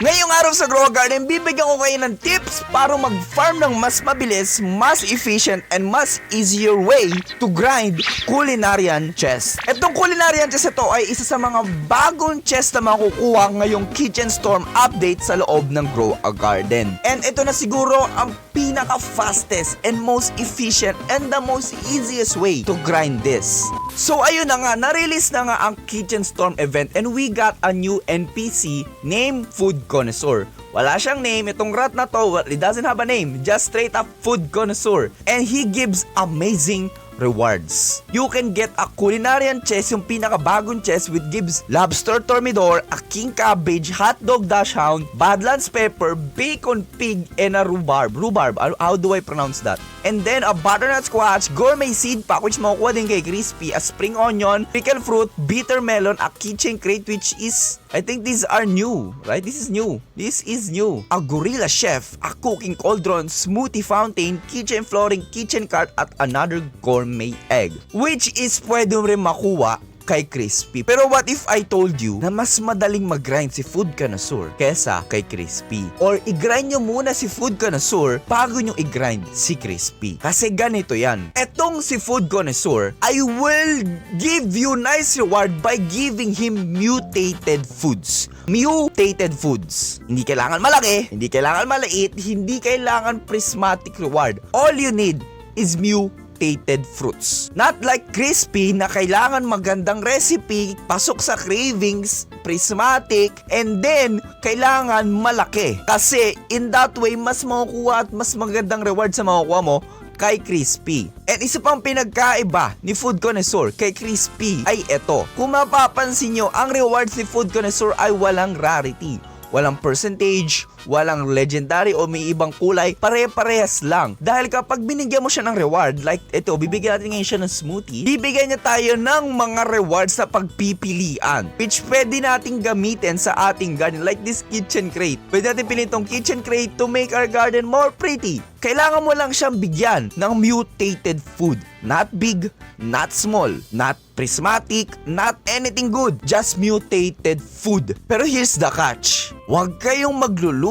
Ngayong araw sa Grow Garden, bibigyan ko kayo ng tips para mag-farm ng mas mabilis, mas efficient, and mas easier way to grind culinarian chest. Itong culinarian chest ito ay isa sa mga bagong chest na makukuha ngayong Kitchen Storm update sa loob ng Grow a Garden. And ito na siguro ang pinaka-fastest and most efficient and the most easiest way to grind this. So ayun na nga, na-release na nga ang Kitchen Storm event and we got a new NPC named Food Connoisseur. Wala siyang name, itong rat na to, well, it doesn't have a name, just straight up Food Connoisseur. And he gives amazing rewards. You can get a culinarian chest, yung pinakabagong chest with gives lobster thermidor, a king cabbage, hotdog dash hound, badlands pepper, bacon pig, and a rhubarb. Rhubarb, how, do I pronounce that? And then a butternut squash, gourmet seed pack which makukuha din kay Crispy, a spring onion, pickled fruit, bitter melon, a kitchen crate which is, I think these are new, right? This is new. This is new. A gorilla chef, a cooking cauldron, smoothie fountain, kitchen flooring, kitchen cart, at another gourmet egg. Which is pwede rin makuha kay Crispy. Pero what if I told you na mas madaling mag-grind si Food Connoisseur kesa kay Crispy? Or i-grind nyo muna si Food Connoisseur bago nyo i-grind si Crispy. Kasi ganito yan. Etong si Food Connoisseur, I will give you nice reward by giving him mutated foods. Mutated foods. Hindi kailangan malaki, hindi kailangan maliit, hindi kailangan prismatic reward. All you need is mutated mutated fruits. Not like crispy na kailangan magandang recipe, pasok sa cravings, prismatic, and then kailangan malaki. Kasi in that way, mas makukuha at mas magandang reward sa makukuha mo kay Crispy. And isa pang pinagkaiba ni Food Connoisseur kay Crispy ay ito. Kung mapapansin nyo, ang rewards ni Food Connoisseur ay walang rarity. Walang percentage, walang legendary o may ibang kulay, pare-parehas lang. Dahil kapag binigyan mo siya ng reward, like ito, bibigyan natin ngayon siya ng smoothie, bibigyan niya tayo ng mga rewards sa pagpipilian, which pwede nating gamitin sa ating garden, like this kitchen crate. Pwede natin piliin tong kitchen crate to make our garden more pretty. Kailangan mo lang siyang bigyan ng mutated food. Not big, not small, not prismatic, not anything good. Just mutated food. Pero here's the catch. Huwag kayong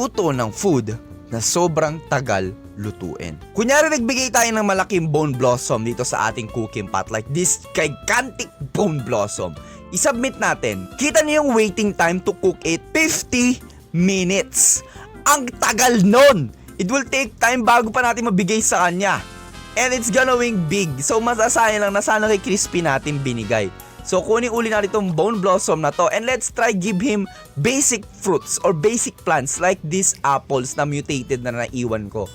magluluto ng food na sobrang tagal lutuin. Kunyari nagbigay tayo ng malaking bone blossom dito sa ating cooking pot like this gigantic bone blossom. I-submit natin. Kita niyo yung waiting time to cook it 50 minutes. Ang tagal nun! It will take time bago pa natin mabigay sa kanya. And it's gonna wing big. So masasayang lang na sana kay Crispy natin binigay. So kunin uli natin itong bone blossom na to and let's try give him basic fruits or basic plants like these apples na mutated na naiwan ko.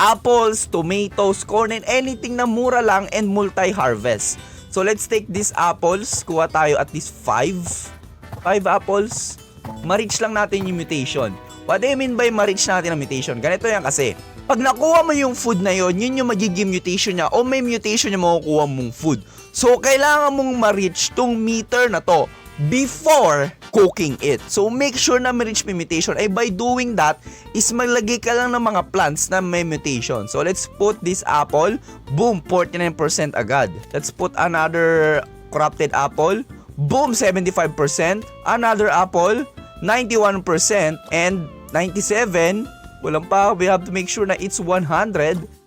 Apples, tomatoes, corn, and anything na mura lang and multi-harvest. So let's take these apples. Kuha tayo at least 5. 5 apples. Ma-reach lang natin yung mutation. What do I mean by ma-reach natin ang mutation? Ganito yan kasi. Pag nakuha mo yung food na yon, yun yung magiging mutation niya o may mutation niya makukuha mong food. So, kailangan mong ma-reach tong meter na to before cooking it. So, make sure na ma-reach may mutation. Ay, by doing that, is maglagay ka lang ng mga plants na may mutation. So, let's put this apple. Boom, 49% agad. Let's put another corrupted apple. Boom, 75%. Another apple, 91%. And 97, walang pa, we have to make sure na it's 100.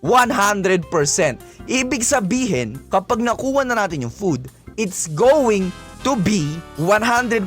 100%. Ibig sabihin, kapag nakuha na natin yung food, it's going to be 100%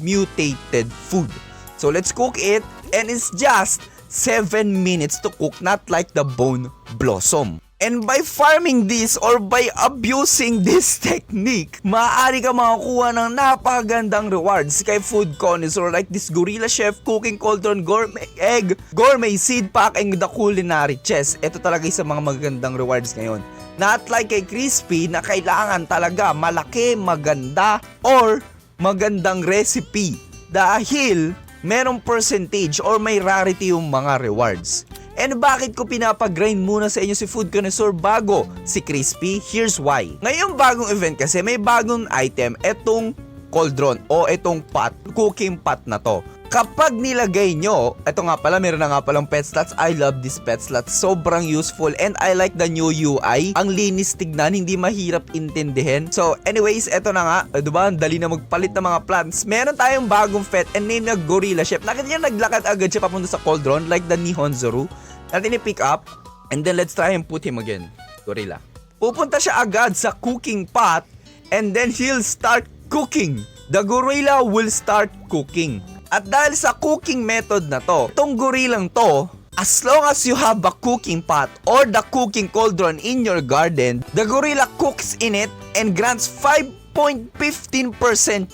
mutated food. So let's cook it and it's just 7 minutes to cook, not like the bone blossom. And by farming this or by abusing this technique, maaari ka makakuha ng napakagandang rewards kay food connoisseur like this Gorilla Chef Cooking Cauldron Gourmet Egg, Gourmet Seed Pack, and the Culinary Chest. Ito talaga isa mga magandang rewards ngayon. Not like kay Crispy na kailangan talaga malaki, maganda, or magandang recipe. Dahil merong percentage or may rarity yung mga rewards. And bakit ko pinapagrind muna sa inyo si Food Connoisseur bago si Crispy? Here's why. Ngayong bagong event kasi may bagong item, etong cauldron o itong pot, cooking pot na to. Kapag nilagay nyo, ito nga pala, meron na nga palang pet slots. I love this pet slots. Sobrang useful and I like the new UI. Ang linis tignan, hindi mahirap intindihin. So anyways, ito na nga. Uh, diba, ang dali na magpalit ng mga plants. Meron tayong bagong pet and name na Gorilla Chef. Nakita niya naglakad agad siya papunta sa cauldron like the Nihon Zoro. Natin i-pick up and then let's try and put him again. Gorilla. Pupunta siya agad sa cooking pot and then he'll start cooking. The gorilla will start cooking. At dahil sa cooking method na to, itong gorilang to, as long as you have a cooking pot or the cooking cauldron in your garden, the gorilla cooks in it and grants 5.15%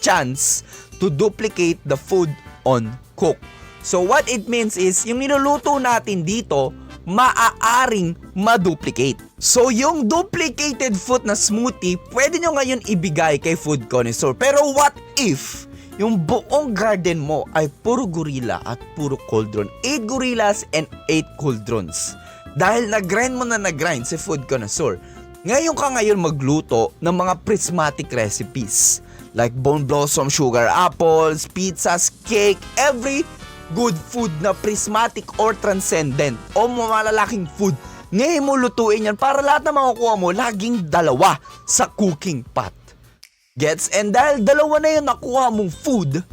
chance to duplicate the food on cook. So what it means is, yung niluluto natin dito, maaaring maduplicate. So yung duplicated food na smoothie, pwede nyo ngayon ibigay kay food connoisseur. Pero what if yung buong garden mo ay puro gorilla at puro cauldron? 8 gorillas and 8 cauldrons. Dahil nag-grind mo na nag-grind si food connoisseur, ngayon ka ngayon magluto ng mga prismatic recipes like bone blossom sugar apples, pizzas, cake, every good food na prismatic or transcendent o malalaking food. Ngayon mo lutuin yan para lahat na makukuha mo laging dalawa sa cooking pot. Gets? And dahil dalawa na yung nakuha mong food,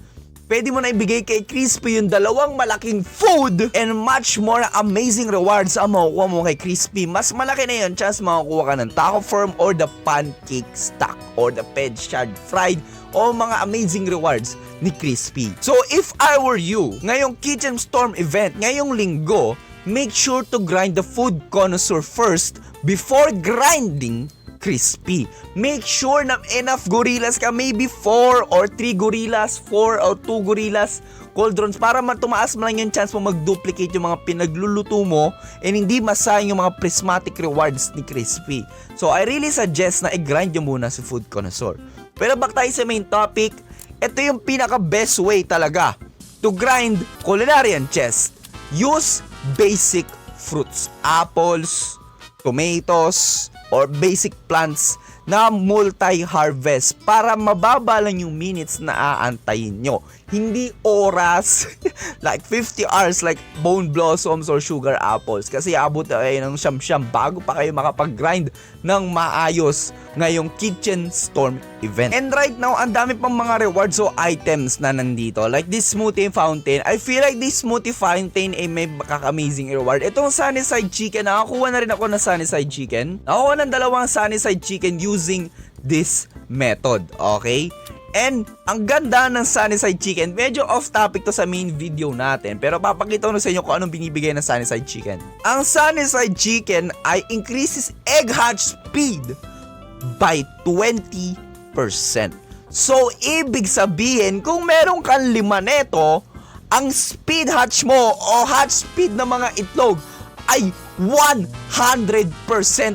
pwede mo na ibigay kay Crispy yung dalawang malaking food and much more amazing rewards ang makukuha mo kay Crispy. Mas malaki na yun, chance makakuha ka ng taco firm or the pancake stack or the ped shard fried o mga amazing rewards ni Crispy. So if I were you, ngayong Kitchen Storm event, ngayong linggo, make sure to grind the food connoisseur first before grinding crispy. Make sure na enough gorillas ka, maybe 4 or 3 gorillas, 4 or 2 gorillas cauldrons para matumaas mo lang yung chance mo mag-duplicate yung mga pinagluluto mo and hindi masayang yung mga prismatic rewards ni Crispy. So I really suggest na i-grind nyo muna si food connoisseur. Pero back tayo sa main topic, ito yung pinaka best way talaga to grind culinarian chest. Use basic fruits, apples, tomatoes, or basic plants na multi-harvest para mababa lang yung minutes na aantayin nyo. Hindi oras, like 50 hours like bone blossoms or sugar apples. Kasi abot na kayo ng siyam-siyam bago pa kayo makapag-grind ng maayos ngayong kitchen storm event. And right now, ang dami pang mga rewards o items na nandito. Like this smoothie fountain. I feel like this smoothie fountain ay may amazing reward. Itong sunny side chicken, nakakuha na rin ako ng sunny side chicken. Nakakuha ng dalawang sunny side chicken using this method. Okay? And ang ganda ng sunny side chicken, medyo off topic to sa main video natin, pero papakita ko sa inyo kung anong binibigay ng sunny side chicken. Ang sunny side chicken ay increases egg hatch speed by 20%. So, ibig sabihin, kung meron kang lima neto, ang speed hatch mo o hatch speed ng mga itlog ay 100%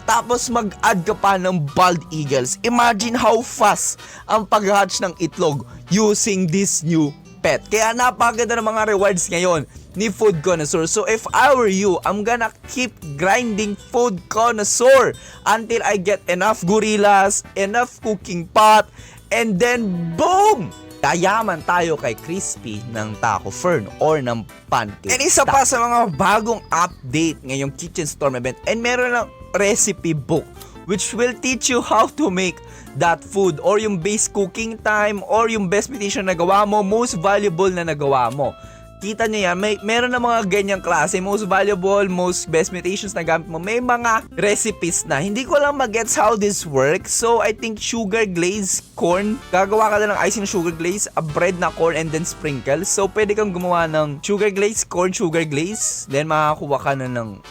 tapos mag-add ka pa ng bald eagles. Imagine how fast ang pag-hatch ng itlog using this new pet. Kaya napakaganda ng mga rewards ngayon ni Food Connoisseur. So if I were you, I'm gonna keep grinding Food Connoisseur until I get enough gorillas, enough cooking pot, and then boom! Yayaman tayo kay Crispy ng Taco Fern or ng Pancake. And isa pa sa mga bagong update ngayong Kitchen Storm event and meron ng recipe book which will teach you how to make that food or yung base cooking time or yung best meditation na gawa mo, most valuable na nagawa mo. Kita nyo yan, may, meron na mga ganyang klase, most valuable, most best meditations na gamit mo. May mga recipes na. Hindi ko lang magets how this works. So, I think sugar glaze corn. Gagawa ka na ng icing ng sugar glaze, a bread na corn, and then sprinkles. So, pwede kang gumawa ng sugar glaze, corn sugar glaze. Then, makakuha ka na ng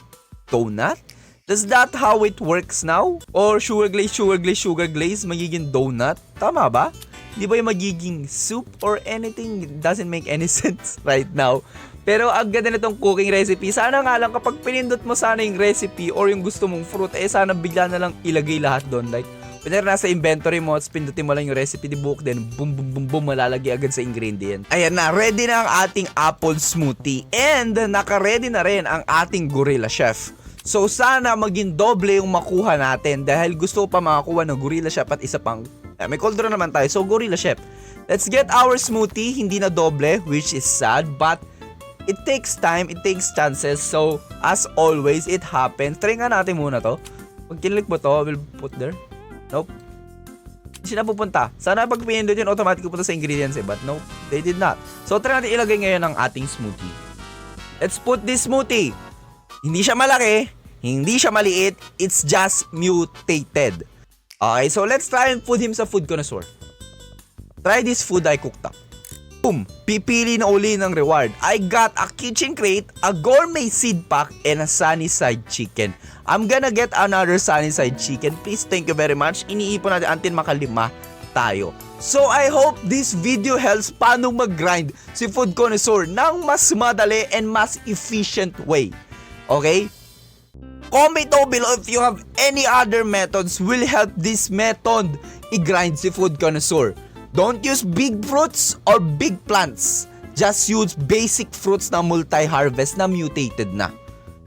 donut. Does that how it works now? Or sugar glaze, sugar glaze, sugar glaze, magiging donut? Tama ba? Di ba yung magiging soup or anything? It doesn't make any sense right now. Pero ang ganda nitong cooking recipe. Sana nga lang kapag pinindot mo sana yung recipe or yung gusto mong fruit, eh sana bigla na lang ilagay lahat doon. Like, Kunyari nasa inventory mo at pindutin mo lang yung recipe book then boom boom boom boom malalagay agad sa ingredient. Ayan na, ready na ang ating apple smoothie and naka-ready na rin ang ating gorilla chef. So sana maging doble yung makuha natin dahil gusto ko pa makakuha ng gorilla chef at isa pang eh, may cauldron naman tayo. So gorilla chef. Let's get our smoothie, hindi na doble, which is sad, but it takes time, it takes chances. So, as always, it happens. Try nga natin muna to. Pag kinlik mo to, we'll put there. Nope. Hindi siya napupunta. Sana pag pinindot yun, automatic pupunta sa ingredients eh. But no, they did not. So, try natin ilagay ngayon ang ating smoothie. Let's put this smoothie. Hindi siya malaki, hindi siya maliit, it's just mutated. Okay, so let's try and put him sa food connoisseur. Try this food I cooked up. Boom! Pipili na uli ng reward. I got a kitchen crate, a gourmet seed pack, and a sunny side chicken. I'm gonna get another sunny side chicken. Please, thank you very much. Iniipon natin until makalima tayo. So I hope this video helps paano mag-grind si Food Connoisseur ng mas madali and mas efficient way. Okay? Comment down below if you have any other methods will help this method i-grind si Food Connoisseur. Don't use big fruits or big plants. Just use basic fruits na multi-harvest na mutated na.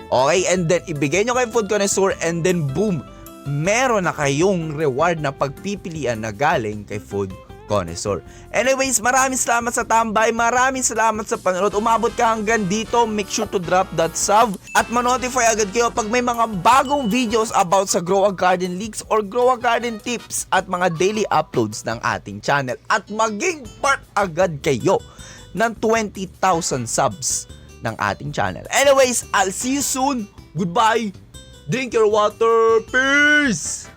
Okay, and then ibigay nyo kay Food Connoisseur and then boom, meron na kayong reward na pagpipilian na galing kay Food Connoisseur. Anyways, maraming salamat sa tambay, maraming salamat sa panonood. Umabot ka hanggang dito, make sure to drop that sub at manotify agad kayo pag may mga bagong videos about sa Grow a Garden Leaks or Grow a Garden Tips at mga daily uploads ng ating channel. At maging part agad kayo ng 20,000 subs ng ating channel. Anyways, I'll see you soon. Goodbye. Drink your water. Peace.